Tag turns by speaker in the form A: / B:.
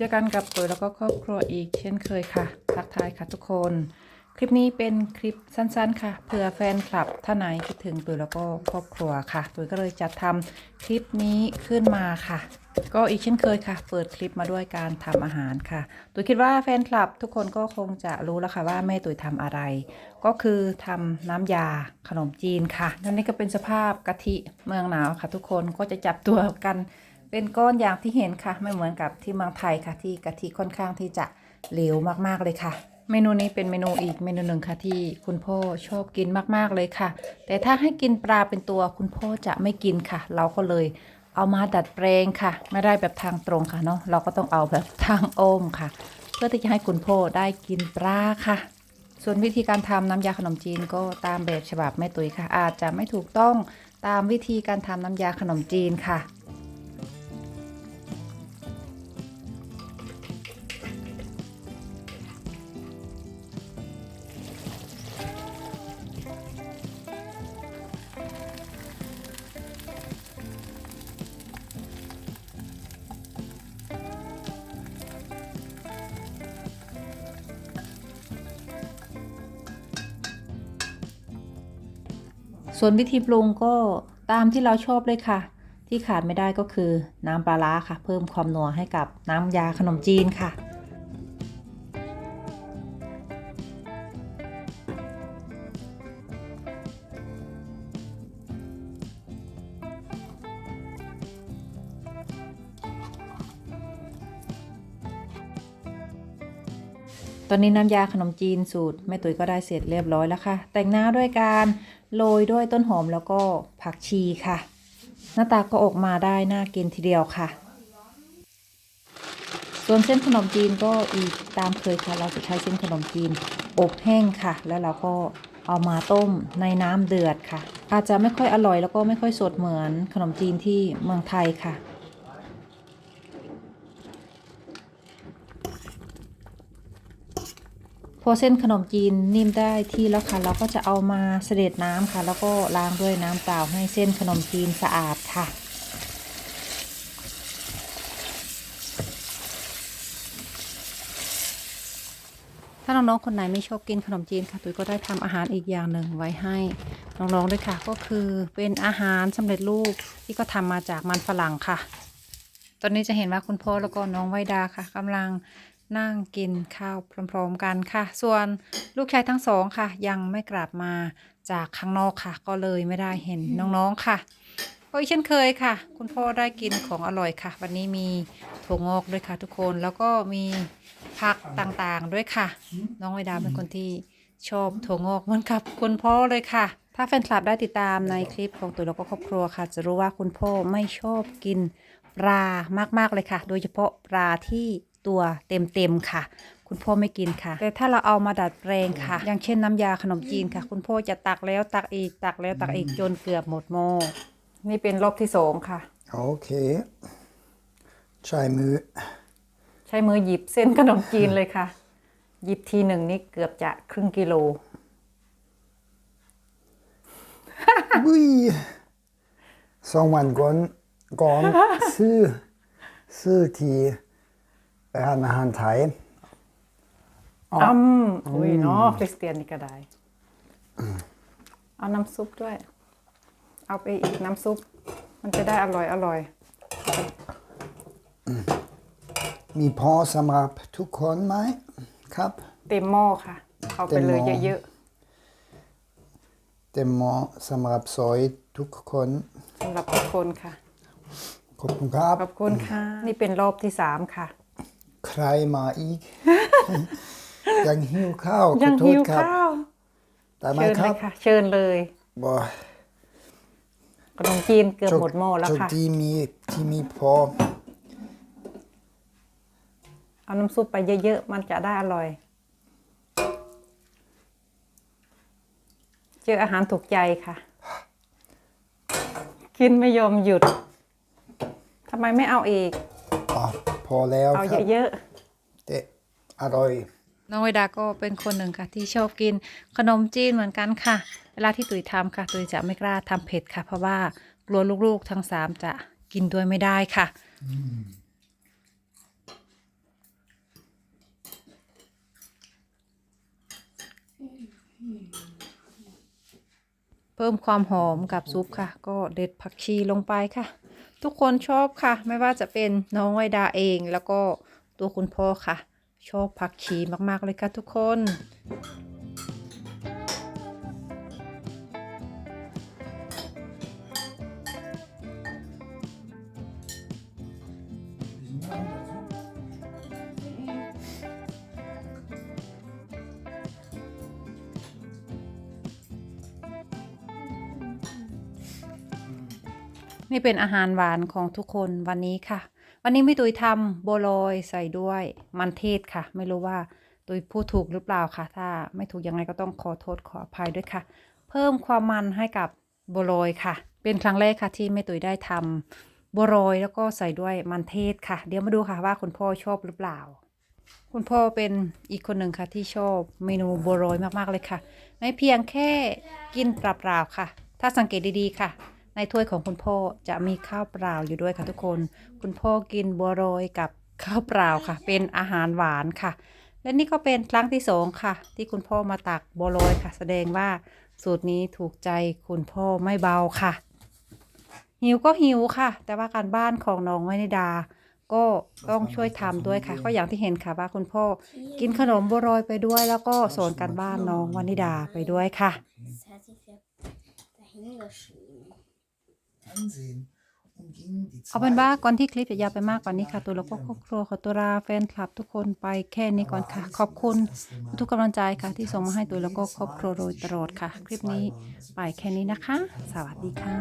A: เจอกันกับตุ๋ยแล้วก็ครอบครัวอีกเช่นเคยค่ะ ทักทายค่ะทุกคน คลิปนี้เป็นคลิปสั้นๆ ค่ะ เผื่อแฟนคลับท่านไหนคิดถึงตุ๋ยแล้วก็ครอบครัวค่ะตุ๋ยก็เลยจัดทำคลิปนี้ขึ้นมาค่ะ ก็อีกเช่นเคยค่ะ เปิดคลิปมาด้วยการทำอาหารค่ะตุ๋ยคิดว่าแฟนคลับทุกคนก็คงจะรู้แล้วค่ะว่าแม่ตุ๋ยทำอะไร ก็คือทำน้ำยาขนมจีนค่ะแล้วนี่ก็เป็นสภาพกะทิเมืองหนาวค่ะ ทุกคนก็จะจับตัวกัน เป็นก้อนอย่างที่เห็นค่ะ ไม่เหมือนกับที่เมืองไทยค่ะ ที่กะทิค่อนข้างที่จะเหลวมากๆเลยค่ะ เมนูนี้เป็นเมนูอีกเมนูหนึ่งค่ะที่คุณพ่อชอบกินมากๆเลยค่ะ แต่ถ้าให้กินปลาเป็นตัวคุณพ่อจะไม่กินค่ะ เราก็เลยเอามาดัดแปลงค่ะ ไม่ได้แบบทางตรงค่ะเนาะเราก็ต้องเอาแบบทางอ้อมค่ะ เพื่อที่จะให้คุณพ่อได้กินปลาค่ะ ส่วนวิธีการทำน้ำยาขนมจีนก็ตามแบบฉบับแม่ตุ๋ยค่ะ อาจจะไม่ถูกต้องตามวิธีการทำน้ำยาขนมจีนค่ะ ส่วนวิธีปรุงก็ตามที่เราชอบเลยค่ะ ที่ขาดไม่ได้ก็คือน้ำปลาร้าค่ะ เพิ่มความนัวให้กับน้ำยาขนมจีนค่ะ ตอนนี้น้ำยาขนมจีนสูตรแม่ตุ๋ยก็ได้เสร็จเรียบร้อยแล้วค่ะ แต่งหน้าด้วยการโรยด้วยต้นหอมแล้วก็ผักชีค่ะ หน้าตาก็ออกมาได้น่ากินทีเดียวค่ะ ส่วนเส้นขนมจีนก็อีกตามเคยค่ะ เราจะใช้เส้นขนมจีนอบแห้งค่ะ แล้วเราก็เอามาต้มในน้ำเดือดค่ะ อาจจะไม่ค่อยอร่อยแล้วก็ไม่ค่อยสดเหมือนขนมจีนที่เมืองไทยค่ะ พอเส้นขนมจีนนิ่มได้ที่แล้วค่ะ เราก็จะเอามาเสด็จน้ำค่ะ แล้วก็ล้างด้วยน้ำเปล่าให้เส้นขนมจีนสะอาดค่ะ ถ้าน้องๆคนไหนไม่ชอบกินขนมจีนค่ะ ตุ้ยก็ได้ทำอาหารอีกอย่างหนึ่งไว้ให้น้องๆด้วยค่ะ ก็คือเป็นอาหารสำเร็จรูปที่ก็ทำมาจากมันฝรั่งค่ะ ตอนนี้จะเห็นว่าคุณพ่อแล้วก็น้องไวดาค่ะกำลัง นั่งกินข้าวพร้อมๆกันค่ะ ส่วนลูกชายทั้งสองค่ะ ยังไม่กลับมาจากข้างนอกค่ะ ก็เลยไม่ได้เห็นน้องๆค่ะก็เช่นเคยค่ะ คุณพ่อได้กินของอร่อยค่ะ วันนี้มีถั่วงอกด้วยค่ะ ทุกคนแล้วก็มีผักต่างๆด้วยค่ะ น้องไวดาเป็นคนที่ชอบถั่วงอกเหมือนกับคุณพ่อเลยค่ะ ถ้าแฟนคลับได้ติดตามในคลิปของตัวแล้วก็ครอบครัวค่ะ จะรู้ว่าคุณพ่อไม่ชอบกินปลามากๆเลยค่ะ โดยเฉพาะปลาที่ ตัวเต็มๆค่ะ คุณพ่อไม่กินค่ะ แต่ถ้าเราเอามาดัดแปลงค่ะ อย่างเช่นน้ำยาขนมจีนค่ะ คุณพ่อจะตักแล้วตักอีกตักแล้วตักอีกจนเกือบหมดหม้อนี่เป็นรอบที่สองค่ะ
B: Okej. ใช้มือ
A: ใช้มือหยิบเส้นขนมจีนเลยค่ะ หยิบทีหนึ่งนี่เกือบจะครึ่งกิโล
B: อุ้ยสองวันก่อนก่อนซื้อซื้อที่ ร้านอาหารไทย
A: อืมอุ้ยเนาะคริสเตียนนี่ก็ได้ เอาน้ำซุปด้วย เอาไปอีกน้ำซุป มันจะได้อร่อยอร่อย
B: มีพอสำหรับทุกคนไหมครับ
A: เต็มหม้อค่ะ เอาไปเลย
B: เต็มหม้อ
A: เยอะ
B: เต็มหมอสำหรับซอยทุกคน
A: ๆสำหรับทุกคนค่ะ
B: ขอบคุณครับ
A: ขอบคุณค่ะ นี่เป็นรอบที่สามค่ะ
B: ใครมาอีก ยังหิวข้าวข
A: ยั
B: องโท
A: หิ
B: ษ
A: ว
B: ครับ
A: ข้าว
B: ได้ไหม
A: เชิญ
B: ค
A: เล
B: รั
A: ย
B: บ
A: ค่ะ เชิญเลย
B: บ่
A: ขนมจีนเกือบหมดหม้อแล้ว
B: โช
A: ค่ะ
B: ที่มีที่มีพอ
A: เอาน้ำซุปไปเยอะๆ มันจะได้อร่อย เจออาหารถูกใจค่ะ กินไม่ยอมหยุดทำไมไม่เอาอีก
B: อะพ พอแล้ว
A: เอา
B: ครับ
A: เยอะ
B: เจ๊อร่อย
A: น้องเวดาก็เป็นคนหนึ่งค่ะ ที่ชอบกินขนมจีนเหมือนกันค่ะ เวลาที่ตุ๋ยทำค่ะ ตุ๋ยจะไม่กล้าทำเผ็ดค่ะ เพราะว่ากลัวลูกๆทั้งสามจะกินด้วยไม่ได้ค่ะ เพิ่มความหอมกับซุปค่ะ ก็เด็ดผักชีลงไปค่ะ ทุกคนชอบค่ะ ไม่ว่าจะเป็นน้องไวดาเองแล้วก็ตัวคุณพ่อค่ะ ชอบผักชีมากๆเลยค่ะทุกคน นี่เป็นอาหารหวานของทุกคนวันนี้ค่ะ วันนี้ไม่ตุยทำโบวลยใส่ด้วยมันเทศค่ะ ไม่รู้ว่าตุยพูดถูกหรือเปล่าค่ะ ถ้าไม่ถูกยังไงก็ต้องขอโทษขออภัยด้วยค่ะ เพิ่มความมันให้กับโบวลยค่ะ เป็นครั้งแรกค่ะที่แม่ตุยได้ทำโบวลยแล้วก็ใส่ด้วยมันเทศค่ะ เดี๋ยวมาดูค่ะว่าคุณพ่อชอบหรือเปล่า คุณพ่อเป็นอีกคนหนึ่งค่ะที่ชอบเมนูโบวลยมากๆเลยค่ะ ไม่เพียงแค่กินเปล่าๆค่ะ ถ้าสังเกตดีๆค่ะ ในถ้วยของคุณพ่อจะมีข้าวเปล่าอยู่ด้วยค่ะทุกคน คุณพ่อกินบัวโรยกับข้าวเปล่าค่ะ เป็นอาหารหวานค่ะ และนี่ก็เป็นครั้งที่สองค่ะ ที่คุณพ่อมาตักบัวโรยค่ะ แสดงว่าสูตรนี้ถูกใจคุณพ่อไม่เบาค่ะ หิวก็หิวค่ะ แต่ว่าการบ้านของน้องวนิดา ก็ต้องช่วยทำด้วยค่ะ ก็อย่างที่เห็นค่ะว่าคุณพ่อกินขนมบัวโรยไปด้วย แล้วก็สอนการบ้านน้องวานิดาไปด้วยค่ะ เอาเป็นว่าก่อนที่คลิปจะยาวไปมากกว่านี้ค่ะ ตัวแล้วก็ครอบครัวขอตัวลาแฟนคลับทุกคนไปแค่นี้ก่อนค่ะ ขอบคุณทุกกำลังใจค่ะ ที่ส่งมาให้ตัวแล้วก็ครอบครัวโดยตลอดค่ะ คลิปนี้ไปแค่นี้นะคะ สวัสดีค่ะ